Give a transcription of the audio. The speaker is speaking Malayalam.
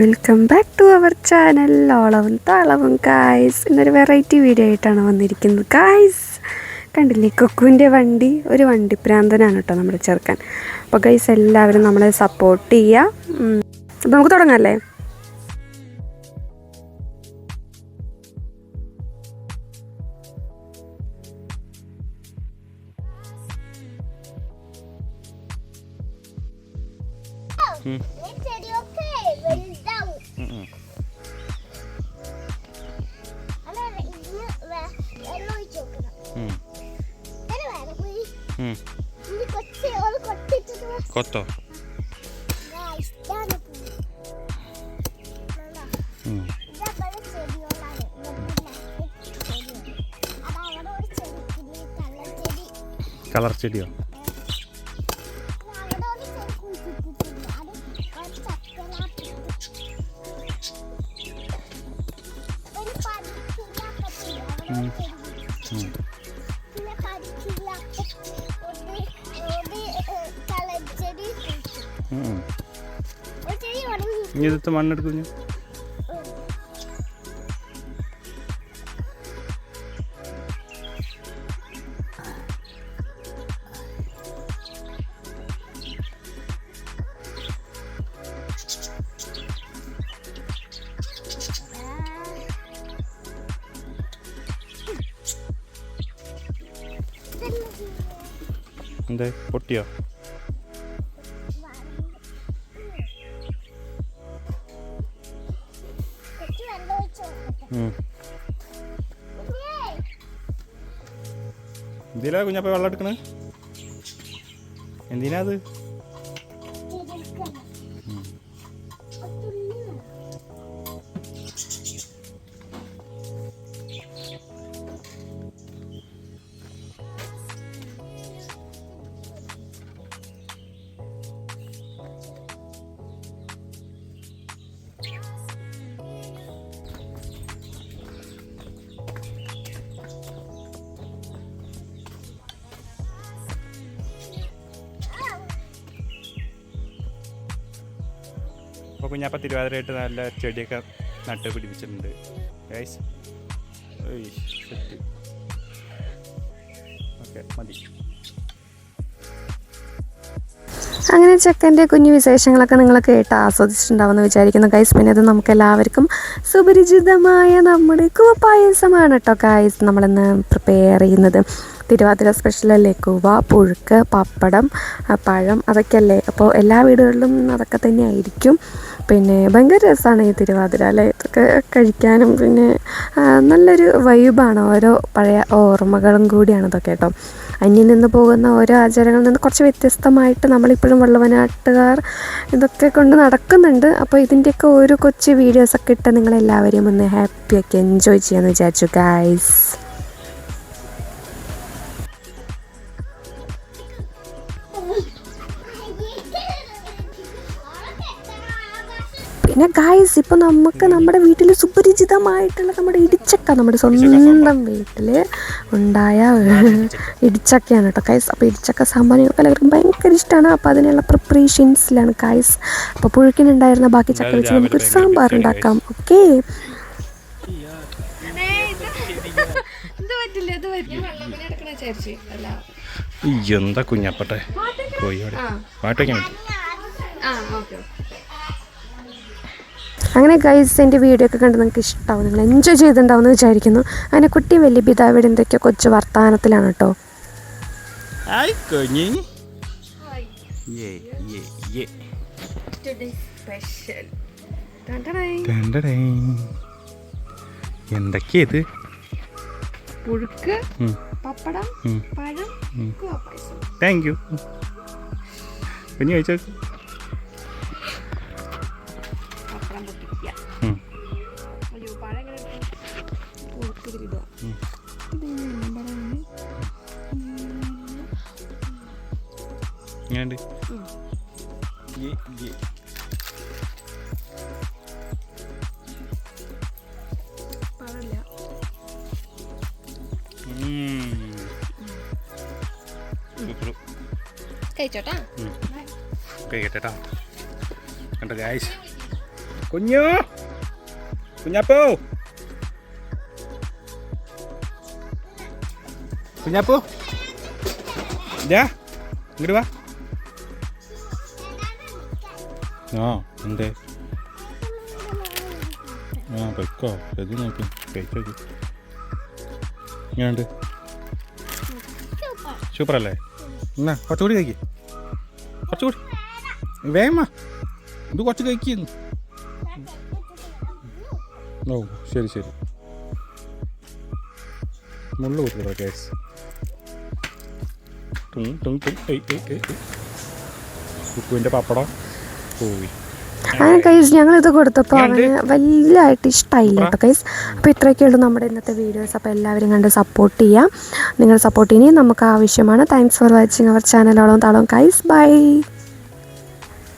Welcome back to our channel ഓളവും താളവും കായ്സ് ഇന്നൊരു വെറൈറ്റി വീഡിയോ ആയിട്ടാണ് വന്നിരിക്കുന്നത്. കായ്സ് കണ്ടില്ലേ? കൊക്കുവിന്റെ വണ്ടി ഒരു വണ്ടി പ്രാന്തനാണ് കേട്ടോ നമ്മുടെ ചെറുക്കൻ. അപ്പോൾ ഗൈസ് എല്ലാവരും നമ്മളെ സപ്പോർട്ട് ചെയ്യുക അപ്പോൾ നമുക്ക് തുടങ്ങാമല്ലേ ചെടിയൊക്കെ കള്ളച്ചെടി. കളർ ചെടിയോ? ഇനി ഇതത്തെ എന്താ എന്തേ പൊട്ടിയോ? എന്തിനാ കുഞ്ഞപ്പ വെള്ളം എടുക്കണേ? എന്തിനാ അത്? അപ്പോൾ കുഞ്ഞാപ്പ തിരുവാതിരയായിട്ട് നല്ല ചെടിയൊക്കെ നട്ട് പിടിപ്പിച്ചിട്ടുണ്ട്. ഓക്കെ മതി. അങ്ങനെ ചെക്കന്റെ കുഞ്ഞു വിശേഷങ്ങളൊക്കെ നിങ്ങൾ കേട്ട് ആസ്വദിച്ചിട്ടുണ്ടാവുമെന്ന് വിചാരിക്കുന്നു. ഗൈസ് പിന്നെ അത് നമുക്ക് എല്ലാവർക്കും സുപരിചിതമായ നമ്മുടെ കുവപ്പായസമാണ് കേട്ടോ ഗൈസ് നമ്മളിന്ന് പ്രിപ്പയർ ചെയ്യുന്നത് തിരുവാതിര സ്പെഷ്യലല്ലേ കുവ പുഴുക്ക് പപ്പടം പഴം അതൊക്കെയല്ലേ? അപ്പോൾ എല്ലാ വീടുകളിലും അതൊക്കെ തന്നെ ആയിരിക്കും പിന്നെ ഭയങ്കര രസമാണ് ഈ തിരുവാതിര അല്ലേ? ഇതൊക്കെ കഴിക്കാനും പിന്നെ നല്ലൊരു വൈബാണ് ഓരോ പഴയ ഓർമ്മകളും കൂടിയാണ് ഇതൊക്കെ കേട്ടോ. അന്യം നിന്ന് പോകുന്ന ഓരോ ആചാരങ്ങളിൽ നിന്ന് കുറച്ച് വ്യത്യസ്തമായിട്ട് നമ്മളിപ്പോഴും വള്ളവനാട്ടുകാർ ഇതൊക്കെ കൊണ്ട് നടക്കുന്നുണ്ട്. അപ്പോൾ ഇതിന്റെയൊക്കെ ഓരോ കൊച്ചു വീഡിയോസൊക്കെ ഇട്ട് നിങ്ങളെല്ലാവരെയും ഒന്ന് ഹാപ്പിയൊക്കെ എൻജോയ് ചെയ്യാമെന്ന് വിചാരിച്ചു ഗൈസ് പിന്നെ ഗായസ് ഇപ്പോൾ നമുക്ക് നമ്മുടെ വീട്ടിൽ സുപരിചിതമായിട്ടുള്ള നമ്മുടെ ഇടിച്ചക്ക നമ്മുടെ സ്വന്തം വീട്ടിൽ ഉണ്ടായ ഇടിച്ചക്കയാണ് കേട്ടോ ഗൈസ് അപ്പോൾ ഇടിച്ചക്ക സാമ്പാറിനൊക്കെ എല്ലാവർക്കും ഭയങ്കര ഇഷ്ടമാണ് അപ്പോൾ അതിനുള്ള പ്രിപ്പറേഷൻസിലാണ് കായസ് അപ്പോൾ പുഴുക്കിനുണ്ടായിരുന്ന ബാക്കി ചക്ക വെച്ച് നമുക്കൊരു സാമ്പാർ ഉണ്ടാക്കാം. ഓക്കെ എന്താ കുഞ്ഞപ്പട്ടെ? കോഴിയോടെ പാട്ട് ആ. പറ്റും അങ്ങനെ ഗൈസ് എന്റെ വീഡിയോ ഒക്കെ കണ്ട് നിങ്ങൾക്ക് ഇഷ്ടമാവും നിങ്ങൾ എൻജോയ് ചെയ്തിട്ടുണ്ടാവും എന്ന് വിചാരിക്കുന്നു. അങ്ങനെ കുട്ടി വലിയ പിതാവിടെ എന്തൊക്കെ കൊച്ചു വർത്തമാനത്തിലാണ് കേട്ടോ. ഹായ് കുഞ്ഞി. സ്പെഷ്യൽ എന്തൊക്കെയാ ഇത് പുഴുക്ക് പപ്പടം പഴം താങ്ക് യു കഴിച്ചോ? സൂപ്പർ കഴിച്ചോട്ടാ? കഴിക്കട്ടെ കണ്ടോ ഗായ്സ് കുഞ്ഞു! കുഞ്ഞാപ്പോ! കുഞ്ഞാപ്പോ! ഇതാ ഇങ്ങോട്ട് വാ. ആ എന്തേ ആ പൊയ്ക്കോ ഇത് നോക്കി കഴിച്ചു ഇങ്ങനെയുണ്ട് സൂപ്പർ അല്ലേ എന്നാ കുറച്ചുകൂടി കഴിക്ക് കുറച്ചുകൂടി വേമ. ഇത് കുറച്ച് കഴിക്കുന്നു ഓ ശരി ശരി. മുള്ള കൊടുക്കട്ടോ കേസ് ടും ടും ടും. കുക്കുവിന്റെ പപ്പടം. അങ്ങനെ കൈസ് ഞങ്ങൾ ഇത് കൊടുത്തപ്പോൾ അവന് വലിയതായിട്ട് ഇഷ്ടമായില്ല കേട്ടോ കൈസ് അപ്പോൾ ഇത്രയൊക്കെ ഉള്ളൂ നമ്മുടെ ഇന്നത്തെ വീഡിയോസ് അപ്പോൾ എല്ലാവരും കണ്ട് സപ്പോർട്ട് ചെയ്യാം. നിങ്ങൾ സപ്പോർട്ട് ഇനിയും നമുക്ക് ആവശ്യമാണ്. താങ്ക്സ് ഫോർ വാച്ചിങ് അവർ ചാനലോളം താളം കൈസ് ബൈ